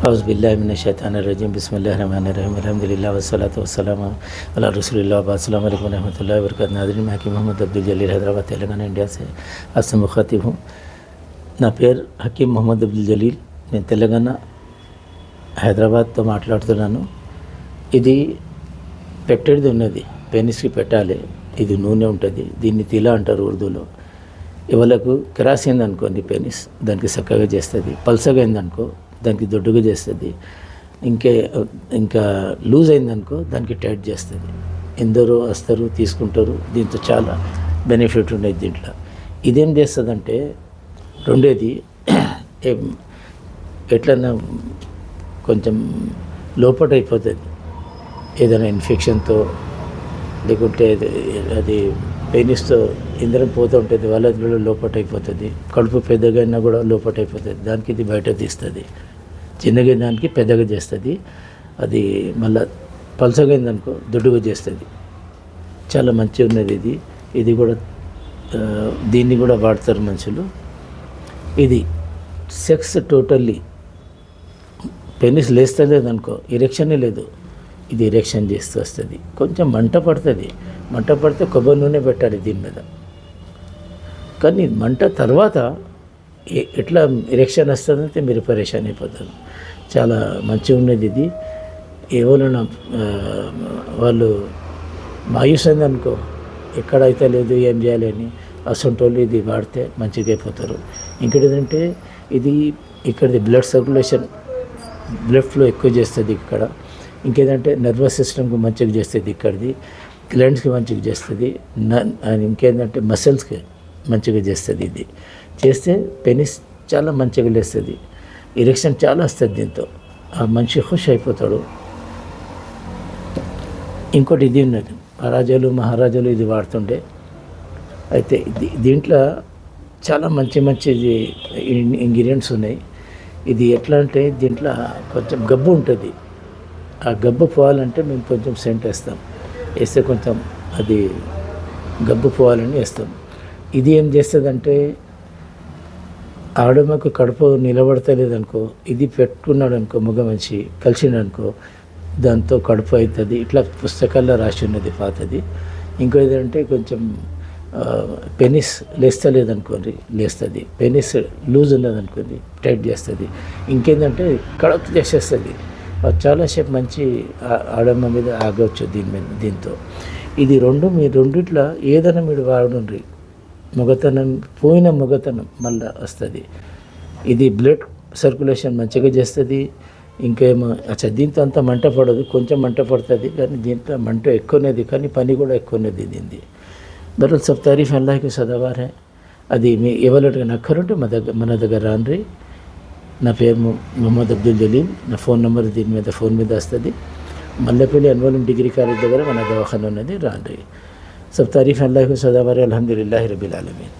హౌజ్బిల్లామిన షైతాన్ రజీం బిస్మిల్లా రహమాన్ రహీం అలహమ్దుల్లా వసలాత్ వసలాం అలా రసూల్లా అస్సలం వరకం రహమతుల్లా వరకత్ నాదరిన్ మాకి మహమ్మద్ అబ్దుల్ జలీల్ హైదరాబాద్ తెలంగాణ ఇండియా సే అస్సం ముఖాతిబ్ నా పేరు హకీమ్ మహమ్మద్ అబ్దుల్ జలీల్ నేను తెలంగాణ హైదరాబాద్తో మాట్లాడుతున్నాను ఇది పెట్టేది ఉన్నది పెనిస్కి పెట్టాలి ఇది నూనె ఉంటుంది దీన్ని తిలా అంటారు ఉర్దూలో ఇవాళకు క్రాస్ అయిందనుకోండి పెనిస్ దానికి చక్కగా చేస్తుంది పల్సగా అయిందనుకో దానికి దొడ్డుగా చేస్తుంది. ఇంకే ఇంకా లూజ్ అయిందనుకో దానికి టైట్ చేస్తుంది. ఎందరో వస్తారు తీసుకుంటారు. దీంతో చాలా బెనిఫిట్ ఉండేది దీంట్లో. ఇదేం చేస్తుందంటే రెండేది ఎట్లన్నా కొంచెం లోపట అయిపోతుంది ఏదైనా ఇన్ఫెక్షన్తో లేకుంటే అది- పెయినిస్తో ఇంద్రం పోతూ ఉంటుంది వాళ్ళ లోపట అయిపోతుంది కడుపు పెద్దగా అయినా కూడా లోపట అయిపోతుంది దానికి ఇది బయట తీస్తుంది. చిన్నగా దానికి పెద్దగా చేస్తుంది అది మళ్ళీ పలసగైందనుకో అయిందనుకో దొడ్డుగా చేస్తుంది. చాలా మంచిగా ఉన్నది ఇది. ఇది కూడా దీన్ని కూడా వాడతారు మనుషులు. ఇది సెక్స్ టోటల్లీ. పెనిస్ లేస్తలేదు అనుకో ఇరెక్షనే లేదు. ఇది ఇరెక్షన్ చేస్తూ వస్తుంది. కొంచెం మంట పడుతుంది. మంట పడితే కొబ్బరి నూనె పెట్టాలి దీని మీద. కానీ మంట తర్వాత ఎట్లా ఇరెక్షన్ వస్తుందంటే మీరు పరేషాన్ అయిపోతారు. చాలా మంచిగా ఉన్నది ఇది. ఎవరైనా వాళ్ళు మాయూస్ అనుకో ఎక్కడైతే లేదు ఏం చేయాలి అని అసంటోళ్ళు ఇది వాడితే మంచిగా అయిపోతారు. ఇంకోటి ఏంటంటే ఇది ఇక్కడిది బ్లడ్ సర్క్యులేషన్ బ్లడ్ ఫ్లో ఎక్కువ చేస్తుంది ఇక్కడ. ఇంకేదంటే నర్వస్ సిస్టమ్కి మంచిగా చేస్తుంది ఇక్కడిది గ్లాండ్స్కి మంచిగా చేస్తుంది న- ఇంకేందంటే ఇంకేంటంటే మసిల్స్కి మంచిగా చేస్తుంది ఇది. చేస్తే పెనిస్ చాలా మంచిగా లేస్తుంది ఇరెక్షన్ చాలా వస్తుంది దీంతో. ఆ మనిషి ఖుషి అయిపోతాడు. ఇంకోటి ఇది ఉన్నది రాజాలు మహారాజాలు ఇది వాడుతుండే అయితే దీంట్లో చాలా మంచి మంచి ఇంగ్రీడియంట్స్ ఉన్నాయి. ఇది ఎట్లా అంటే దీంట్లో కొంచెం గబ్బు ఉంటుంది. ఆ గబ్బు పోవాలంటే మేము కొంచెం సెంట్ వేస్తాం. వేస్తే కొంచెం అది గబ్బు పోవాలని వేస్తాం. ఇది ఏం చేస్తుందంటే ఆడమకు కడుపు నిలబడతలేదనుకో ఇది పెట్టుకున్నాడు అనుకో మగ మనిషి కలిసిండనుకో దాంతో కడుపు అవుతుంది ఇట్లా పుస్తకాల్లో రాసి ఉన్నది పాతది. ఇంకో ఏదంటే కొంచెం పెనిస్ లేస్తలేదనుకోండి లేస్తుంది. పెనిస్ లూజ్ ఉన్నదనుకోండి టైట్ చేస్తుంది. ఇంకేంటంటే కడుపు చేసేస్తుంది. చాలాసేపు మంచి ఆడమ్మ మీద ఆగవచ్చు దీని మీద దీంతో. ఇది రెండు మీ రెండిట్లో ఏదైనా మీరు వాడుండ్రి. మగతనం పోయిన మగతనం మళ్ళా వస్తుంది. ఇది బ్లడ్ సర్క్యులేషన్ మంచిగా చేస్తుంది. ఇంకేమో అచ్చా దీంతో అంత మంట పడదు కొంచెం మంట పడుతుంది కానీ దీంట్లో మంట ఎక్కువనేది కానీ పని కూడా ఎక్కువనేది దీనిది. బరల్ సబ్ తారీఫ్ అల్లాహకి చదవారే అది మీ ఎవరికి నక్కరుంటే మా దగ్గర మన దగ్గర రాన్రి నా పేరు మొ- మొహమ్మద్ అబ్దుల్ జలీల్. నా ఫోన్ నెంబర్ దీని మీద ఫోన్ మీద వస్తుంది. మల్లెపల్లి అన్వలం డిగ్రీ కాలేజ్ దగ్గర మన దవాఖాన ఉన్నది రాండ్రి. సబ్ తారీఫ్ అల్లాహకు సదావార్ అల్హమ్దుల్లాహి రబిల్ ఆలమీన్.